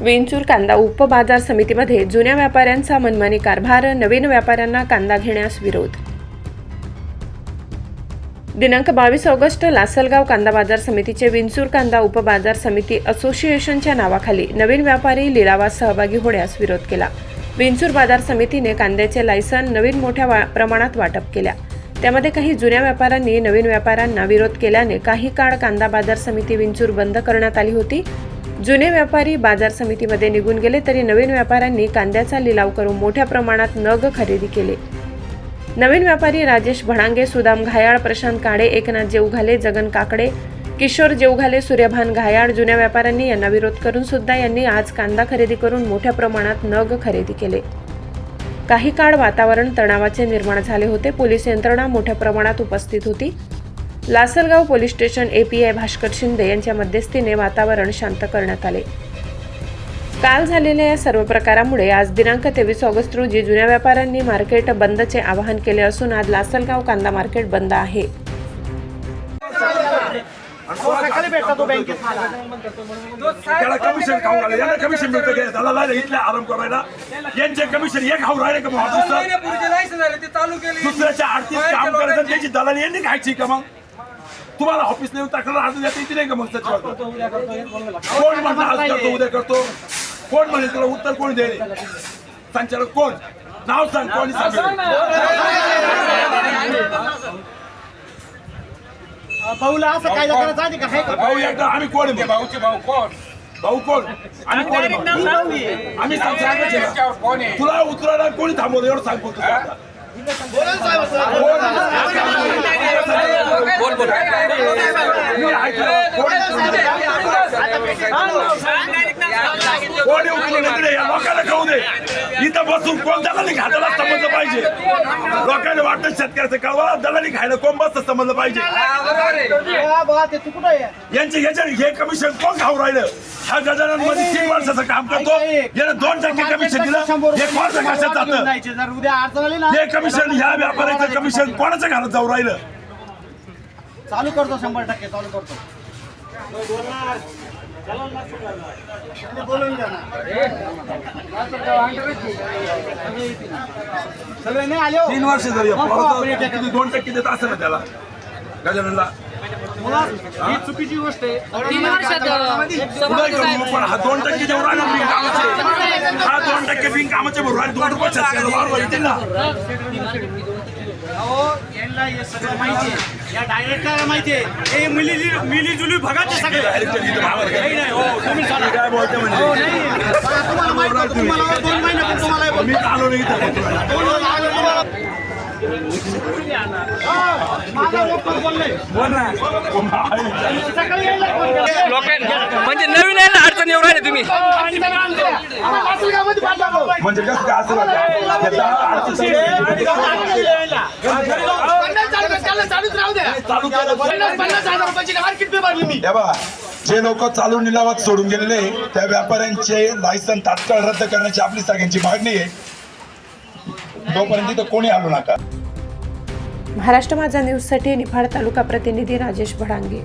विंचूर कांदा उपबाजार समितीमध्ये जुन्या व्यापाऱ्यांचा मनमानी कारभार नवीन व्यापाऱ्यांना कांदा घेण्यास विरोध. दिनांक बावीस ऑगस्ट लासलगाव कांदा बाजार समितीचे विंचूर कांदा उपबाजार समिती असोसिएशनच्या नावाखाली नवीन व्यापारी लिलावात सहभागी होण्यास विरोध केला. विंचूर बाजार समितीने कांद्याचे लायसन नवीन मोठ्या वा- प्रमाणात वाटप केल्या. त्यामध्ये काही जुन्या व्यापाऱ्यांनी नवीन व्यापाऱ्यांना विरोध केल्याने काही काळ कांदा बाजार समिती विंचूर बंद करण्यात आली होती. जुने व्यापारी बाजार समितीमध्ये निघून गेले तरी नवीन व्यापाऱ्यांनी कांद्याचा लिलाव करून मोठ्या प्रमाणात नग खरेदी केले. नवीन व्यापारी राजेश भडांगे सुदाम घायाळ प्रशांत काळे एकनाथ जेवघाले जगन काकडे किशोर जेवघाले सूर्यभान घायाळ जुन्या व्यापाऱ्यांनी यांना विरोध करून सुद्धा यांनी आज कांदा खरेदी करून मोठ्या प्रमाणात नग खरेदी केले. काही काळ वातावरण तणावाचे निर्माण झाले होते. पोलीस यंत्रणा मोठ्या प्रमाणात उपस्थित होती. Lasalgaon police station API Bhaskar Shinde यांच्या मध्यस्थीने वातावरण शांत करण्यात आले. काल झालेल्या या सर्व प्रकारामुळे आज दिनांक तेवीस ऑगस्ट रोजी जुन्या व्यापाऱ्यांनी मार्केट बंदचे आवाहन केले असून आज लासलगाव कांदा मार्केट बंद आहे. सकाळी भेटला तो बँकेत मला त्याला कमिशन खाऊ राहिले यांना कमिशन मिळतं का? दलाला इथल्या आराम करायला. यांचे कमिशन एक खाऊ राहिले का मग ऑफिसला? महिन्यापूर्वीचे लायसन झाले ते चालू केले. दुसऱ्याच्या आरतीच काम करायचं आणि त्याची दलाली यांनी खायची का मग? तुम्हाला ऑफिस येऊन तक्रार अर्ज नाही का मग त्याच्यावर कोण म्हणतं आज करतो उद्या करतो? कोण म्हणे तुला उत्तर कोण देईल? संचालक कोण? नाव सांग कोणी सांगेल? भाऊला असं काय करायचं आधी का? हाय का? भाऊ एकदा आम्ही कोण आहे? भाऊचे भाऊ कोण? भाऊ कोण? आम्ही कोण आहे? भाऊ आहे. आम्ही संचालकच आहे त्याच्यावर ना. कोण आहे? तुला उतरायला कोणी थांबवलं? एवढं सांग फक्त. आता. बोल बोल मी ऐकलं. कोणी कोणी उचलून इकडे या लोकांना खाऊ दे. इथं बसून कोण दलाली खायला समजलं पाहिजे? लोकांना वाटतं शेतकऱ्याचं कळवा दलाली खायला कोण बसतं समजलं पाहिजे? हा? यांचे याच्या हे कमिशन कोण खाऊ राहिलं? ह्या गजाननमध्ये तीन वर्षाचं काम करतो. यानं दोन टक्के कमिशन दिलं. हे कोणाचं कशात जातं? हे कमिशन ह्या व्यापाऱ्याचं कमिशन कोणाच्या घरात जाऊ राहिलं? चालू करतो शंभर टक्के चालू करतो. बोलून द्या ना. सगळे नाही आले हो. तीन वर्ष झाली. दोन टक्के देत असेल ना त्याला? गजाननला. ही? चुकीची गोष्ट आहे. तीन वर्षात पण हा दोन टक्के जेवढा हा दोन टक्के बिन कामाचे भरू आणि दोन रुपये अहो यांना हे सगळं माहिती आहे या डायरेक्टरला माहिती आहे हे मिली मिली जुली भगाचे सगळे? नाही नाही हो तुम्ही सांगा. काय बोलते हो, म्हणजे नाही. तुम्हाला माहीत होतं, तुम्हाला दोन तुम्हाला हे आलो नाही महिने आले तुम्हाला. हा, माझा लोकल बोलले सकाळी यायला फोन केला. लोकांना म्हणजे नवीन आहे ना अडचण येऊ राहिले तुम्ही आणि त्याला आणलं. आम्हाला लासलगावमध्ये पाठवा. म्हणजे कसं काय असं वाटतं? हे चालू- त्याला चालूच राहू द्या. चालू केलं बरं. पन्नास पन्नास हजार रुपयाची मार्केट फी भरली मी. हे बघा जे लोक चालू निलावात सोडून गेलेले त्या व्यापाऱ्यांचे लायसन तात्काळ रद्द करण्याची आपली सगळ्यांची मागणी आहे. तोपर्यंत इथं कोणी आलो नका. महाराष्ट्र माझा न्यूजसाठी निफाड तालुका प्रतिनिधी राजेश भडांगे.